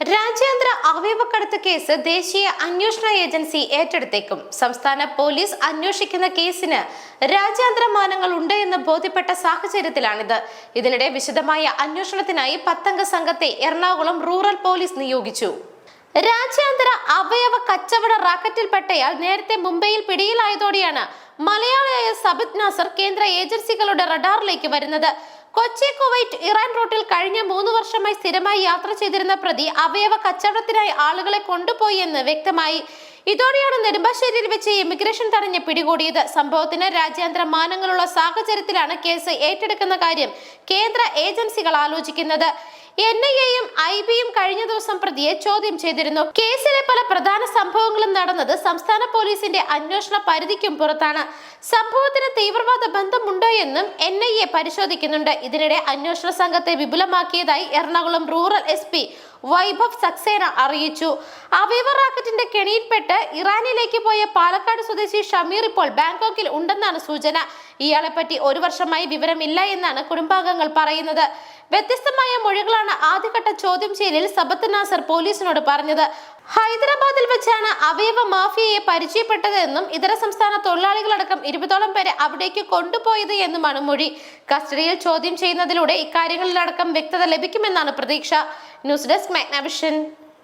രാജ്യാന്തര അവയവക്കടത്ത് കേസ് ദേശീയ അന്വേഷണ ഏജൻസി ഏറ്റെടുത്തേക്കും. സംസ്ഥാന പോലീസ് അന്വേഷിക്കുന്ന കേസിന് രാജ്യാന്തര മാനങ്ങൾ ഉണ്ട് എന്ന് ബോധ്യപ്പെട്ട സാഹചര്യത്തിലാണിത്. ഇതിനിടെ വിശദമായ അന്വേഷണത്തിനായി പത്തംഗ സംഘത്തെ എറണാകുളം റൂറൽ പോലീസ് നിയോഗിച്ചു. രാജ്യാന്തര അവയവ കച്ചവട റാക്കറ്റിൽപ്പെട്ടയാൾ നേരത്തെ മുംബൈയിൽ പിടിയിലായതോടെയാണ് മലയാളിയായ സബിത് നാസർ കേന്ദ്ര ഏജൻസികളുടെ റഡാറിലേക്ക് വരുന്നത്. കൊച്ചി കുവൈറ്റ് ഇറാൻ റൂട്ടിൽ കഴിഞ്ഞ മൂന്ന് വർഷമായി സ്ഥിരമായി യാത്ര ചെയ്തിരുന്ന പ്രതി അവയവ കച്ചവടത്തിനായി ആളുകളെ കൊണ്ടുപോയി എന്ന് വ്യക്തമായി. ഇതോടെയാണ് നെടുമ്പാശ്ശേരിയിൽ വെച്ച് ഇമിഗ്രേഷൻ തടഞ്ഞ് പിടികൂടിയത്. സംഭവത്തിന് രാജ്യാന്തര മാനങ്ങളുള്ള സാഹചര്യത്തിലാണ് കേസ് ഏറ്റെടുക്കുന്ന കാര്യം കേന്ദ്ര ഏജൻസികൾ ആലോചിക്കുന്നത്. എൻ ഐ എയും ഐ ബിയും കഴിഞ്ഞ ദിവസം പ്രതിയെ ചോദ്യം ചെയ്തിരുന്നു. കേസിലെ പല പ്രധാന സംഭവങ്ങളും നടന്നത് സംസ്ഥാന പോലീസിന്റെ അന്വേഷണ പരിധിക്കും പുറത്താണ്. സംഭവത്തിന് തീവ്രവാദ ബന്ധമുണ്ടോ എന്നും എൻ ഐ എ പരിശോധിക്കുന്നുണ്ട്. ഇതിനിടെ അന്വേഷണ സംഘത്തെ വിപുലമാക്കിയതായി Ernakulam rural S P Vaibhav Saxena അറിയിച്ചു. അവീവ റാക്കറ്റിന്റെ കെണിയിൽപ്പെട്ട് ഇറാനിലേക്ക് പോയ പാലക്കാട് സ്വദേശി ഷമീർ ഇപ്പോൾ ബാങ്കോക്കിൽ ഉണ്ടെന്നാണ് സൂചന. ഇയാളെപ്പറ്റി ഒരു വർഷമായി വിവരമില്ല എന്നാണ് കുടുംബാംഗങ്ങൾ പറയുന്നത്. വ്യത്യസ്തമായ മൊഴികളാണ് ആദ്യഘട്ട ചോദ്യം ചെയ്യലിൽ സബത്ത് നാസർ പോലീസിനോട് പറഞ്ഞത്. ഹൈദരാബാദിൽ വെച്ചാണ് അവയവ മാഫിയയെ പരിചയപ്പെട്ടതെന്നും ഇതര സംസ്ഥാന തൊഴിലാളികളടക്കം ഇരുപതോളം പേരെ അവിടേക്ക് കൊണ്ടുപോയത് എന്നുമാണ് മൊഴി. കസ്റ്റഡിയിൽ ചോദ്യം ചെയ്യുന്നതിലൂടെ ഇക്കാര്യങ്ങളിലടക്കം വ്യക്തത ലഭിക്കുമെന്നാണ് പ്രതീക്ഷ. News desk Magnavision.